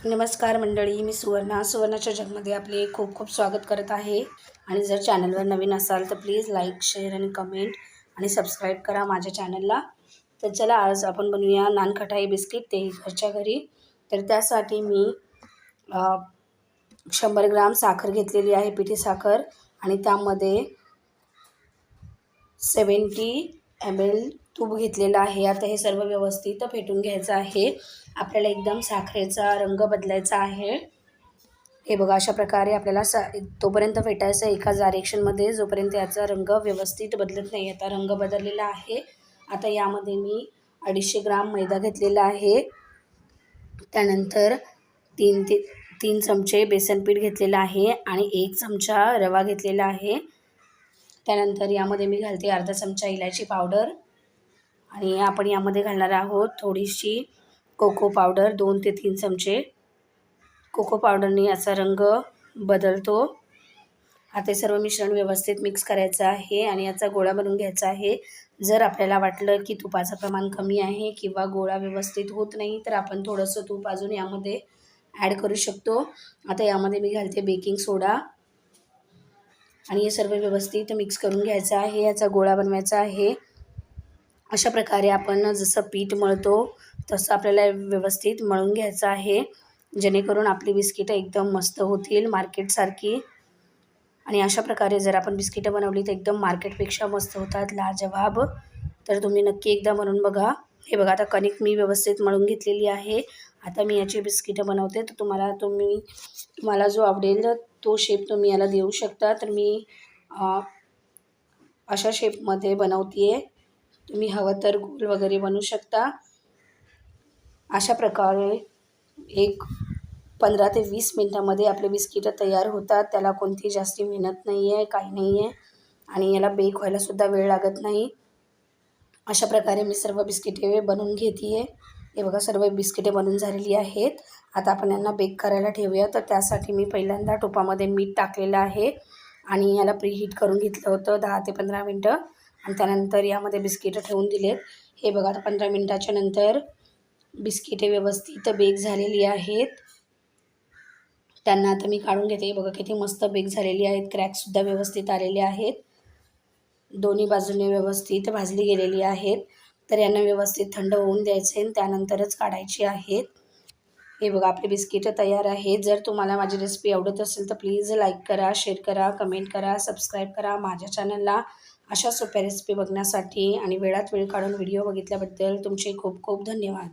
नमस्कार मंडळी मी सुवर्णा. सुवर्णाच्या जगमध्ये आपले खूप खूप स्वागत करत आहे. आणि जर चॅनलवर नवीन असाल तर प्लीज लाईक शेअर आणि कमेंट आणि सबस्क्राईब करा माझ्या चॅनलला. तर चला आज आपण बनवूया नानखटाई बिस्किट ते घरच्या घरी. तर त्यासाठी मी शंभर ग्राम साखर घेतलेली आहे पिठी साखर. आणि त्यामध्ये सेवन्टी एम एल तूप घेतलेलं आहे. आता हे सर्व व्यवस्थित फेटून घ्यायचं आहे. आपल्याला एकदम साखरेचा रंग बदलायचा आहे. हे बघा अशा प्रकारे आपल्याला सा तोपर्यंत फेटायचं आहे एका डायरेक्शनमध्ये जोपर्यंत याचा रंग व्यवस्थित बदलत नाही आता रंग बदललेला आहे. आता यामध्ये मी अडीचशे ग्राम मैदा घेतलेला आहे. त्यानंतर तीन ते तीन चमचे बेसन पीठ घेतलेलं आहे आणि एक चमचा रवा घेतलेला आहे. त्यानंतर यामध्ये मी घालते अर्धा चमचा इलायची पावडर. आणि आपण यामध्ये घालणार आहोत थोडीशी कोको पावडर दोन ते तीन चमचे. कोको पावडरने याचा रंग बदलतो. आता सर्व मिश्रण व्यवस्थित मिक्स करायचं आहे आणि याचा गोळा बनवून घ्यायचा आहे. जर आपल्याला वाटलं की तुपाचं प्रमाण कमी आहे किंवा गोळा व्यवस्थित होत नाही तर आपण थोडंसं तूप अजून यामध्ये ॲड करू शकतो. आता यामध्ये मी घालते बेकिंग सोडा. आणि हे सर्व व्यवस्थित मिक्स करून घ्यायचं आहे याचा गोळा बनवायचा आहे. अशा प्रकारे आपण जसं पीठ मळतो तसं आपल्याला व्यवस्थित मळून घ्यायचं आहे. जेणेकरून आपली बिस्किटं एकदम मस्त होतील मार्केटसारखी आणि अशा प्रकारे जर आपण बिस्किटं बनवली तर एकदम मार्केटपेक्षा मस्त होतात लाजवाब. तर तुम्ही नक्की एकदा म्हणून बघा. हे बघा आता कणिक मी व्यवस्थित मळून घेतलेली आहे. आता मी याची बिस्किटं बनवते. तर तुम्हाला तुम्ही तुम्हाला जो आवडेल तो शेप तुम्ही याला देऊ शकता. तर मी अशा शेपमध्ये बनवते आहे तुम्ही हवं तर गोल वगैरे बनवू शकता. अशा प्रकारे एक पंधरा ते वीस मिनटामध्ये आपले बिस्किटं तयार होतात. त्याला कोणती जास्ती मेहनत नाही आहे काही नाही आहे आणि याला बेक व्हायलासुद्धा वेळ लागत नाही. अशा प्रकारे मी सर्व बिस्किटे बनवून घेते आहे हे बघा सर्व बिस्किटे बनवून झालेली आहेत. आता आपण यांना बेक करायला ठेवूया. तर त्यासाठी मी पहिल्यांदा टोपामध्ये मीठ टाकलेलं आहे आणि याला प्रीहीट करून घेतलं होतं दहा ते पंधरा मिनटं. आणि त्यानंतर यामध्ये बिस्किटं ठेवून दिलेत. हे बघा आता पंधरा मिनटाच्या नंतर बिस्किटे व्यवस्थित बेक झालेली आहेत. त्यांना आता मी काढून घेते. बघा किती मस्त बेक झालेली आहेत. क्रॅकसुद्धा व्यवस्थित आलेले आहेत. दोन्ही बाजूने व्यवस्थित भाजली गेलेली आहेत. तर यांना व्यवस्थित थंड होऊन द्यायचे आणि त्यानंतरच काढायची आहेत. हे बघा आपले बिस्किटं तयार आहेत. जर तुम्हाला माझी रेसिपी आवडत असेल तर प्लीज लाईक करा शेअर करा कमेंट करा सबस्क्राईब करा माझ्या चॅनलला अशा सोप्या रेसिपी बघण्यासाठी आणि वेळात वेळ काढून व्हिडिओ बघितल्याबद्दल तुमचे खूप खूप धन्यवाद.